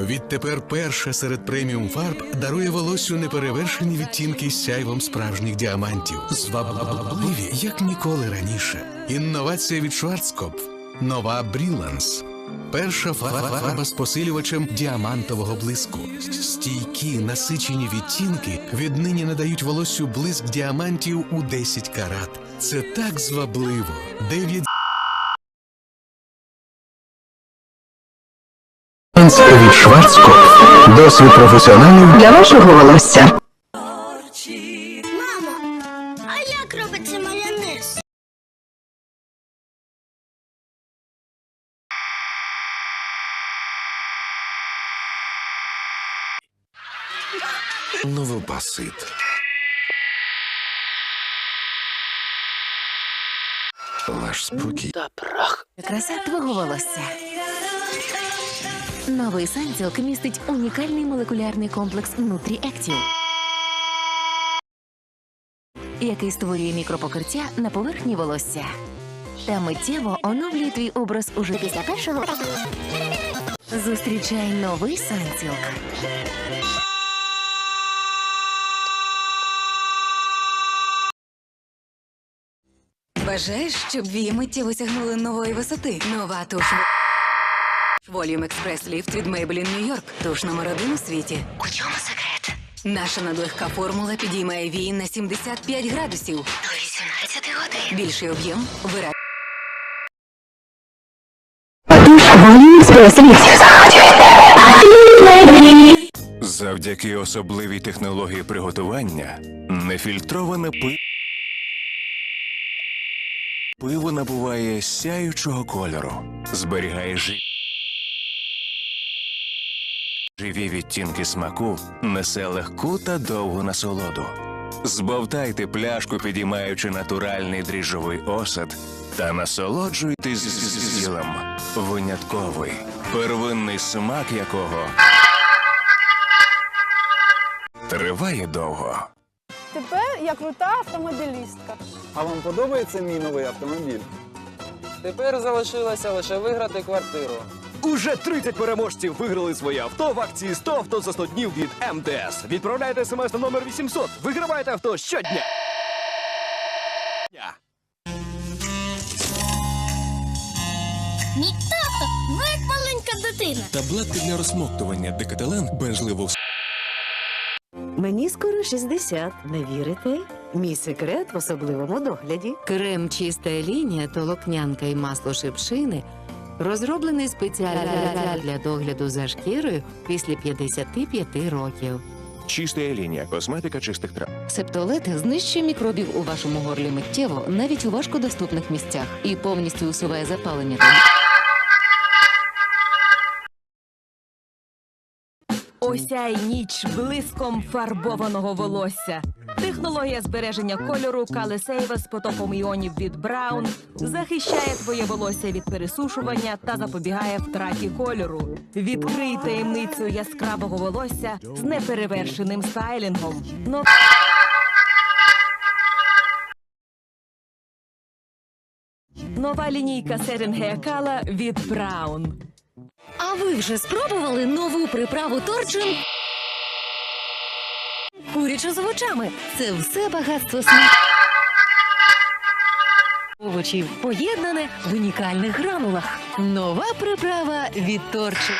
Відтепер перша серед преміум фарб дарує волоссю неперевершені відтінки з сяйвом справжніх діамантів. Звабливі, як ніколи раніше. Інновація від Шварцкопф. Нова Бріланс. Перша фа- фарба з посилювачем діамантового блиску. Стійкі насичені відтінки віднині надають волоссю блиск діамантів у 10 карат. Це так звабливо. 9 від Шварцкопф. Досвід професіоналів Для вашого волосся. Мамо, а як робиться майонез? Новопасит. Ваш спокій. Краса твого волосся. Новий Сансілк містить унікальний молекулярний комплекс Нутрі-Ектів, який створює мікропокриття на поверхні волосся та миттєво оновлює твій образ уже після першого. Зустрічай новий Сансілк. Бажаєш, щоб вії миттєво сягнули нової висоти? Нова туш Volume Express Lift від Maybelline New York. Туш номер один у світі. У чому секрет? Наша надлегка формула підіймає вії на 75 градусів. До 18 годин. Більший об'єм вира. Завдяки особливій технології приготування нефільтроване пи... пиво набуває сяючого кольору, зберігає жи... живі відтінки смаку, несе легку та довгу насолоду. Збовтайте пляшку, підіймаючи натуральний дріжджовий осад, та насолоджуйтесь зілем. Винятковий, первинний смак якого триває довго. Тепер я крута автомобілістка. А вам подобається мій новий автомобіль? Тепер залишилося лише виграти квартиру. Уже 30 переможців виграли своє авто в акції 100 авто за 100 днів від МТС. Відправляйте смс на номер 800. Вигравайте авто щодня. Мій тато, ви як маленька дитина. Таблетки для розсмоктування декателен бежливо Мені скоро 60. Не вірите? Мій секрет в особливому догляді. Крем чиста лінія, толокнянка і масло шипшини розроблений спеціально для догляду за шкірою після 55 років. Чиста лінія, косметика чистих трав. Септолет знищує мікробів у вашому горлі миттєво, навіть у важкодоступних місцях, і повністю усуває запалення Осяй ніч блиском фарбованого волосся. Технологія збереження кольору Калесейва з потоком іонів від Браун захищає твоє волосся від пересушування та запобігає втраті кольору. Відкрий таємницю яскравого волосся з неперевершеним стайлінгом. Но- Нова лінійка Серінге Кала від Браун. А ви вже спробували нову приправу торчин? Курячу з овочами. Це все багатство смаку. Овочів поєднане в унікальних гранулах. Нова приправа від торчин.